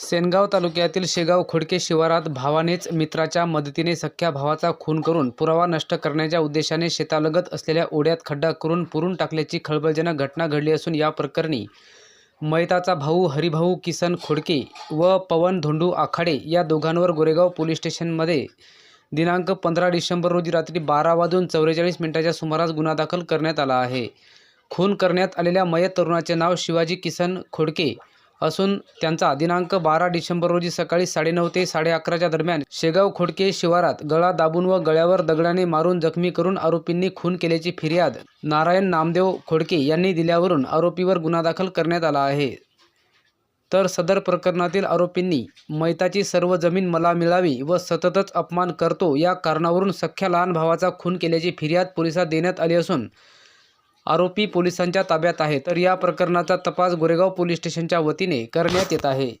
सेनगाव तालुक्यातील शेगाव खोडके शिवारात भावानेच मित्राच्या मदतीने सख्ख्या भावाचा खून करून पुरावा नष्ट करण्याच्या उद्देशाने शेतालगत असलेल्या ओढ्यात खड्डा करून पुरून टाकल्याची खळबळजनक घटना घडली असून या प्रकरणी मैताचा भाऊ हरिभाऊ किसन खोडके व पवन धोंडू आखाडे या दोघांवर गोरेगाव पोलीस स्टेशनमध्ये दिनांक पंधरा डिसेंबर रोजी रात्री बारा वाजून चौवेचाळीस मिनिटाच्या सुमारास गुन्हा दाखल करण्यात आला आहे. खून करण्यात आलेल्या मयत तरुणाचे नाव शिवाजी किसन खोडके असून त्यांचा दिनांक बारा डिसेंबर रोजी सकाळी साडेनऊ ते साडे अकराच्या दरम्यान शेगाव खोडके शिवारात गळा दाबून व गळ्यावर दगडाने मारून जखमी करून आरोपींनी खून केल्याची फिर्याद नारायण नामदेव खोडके यांनी दिल्यावरून आरोपीवर गुन्हा दाखल करण्यात आला आहे. तर सदर प्रकरणातील आरोपींनी मैताची सर्व जमीन मला मिळावी व सततच अपमान करतो या कारणावरून सख्ख्या लहान भावाचा खून केल्याची फिर्याद पोलिसात देण्यात आली असून आरोपी पोलिसांच्या ताब्यात आहे. तर या प्रकरणाचा तपास गोरेगाव पोलीस स्टेशनच्या वतीने करण्यात येत आहे.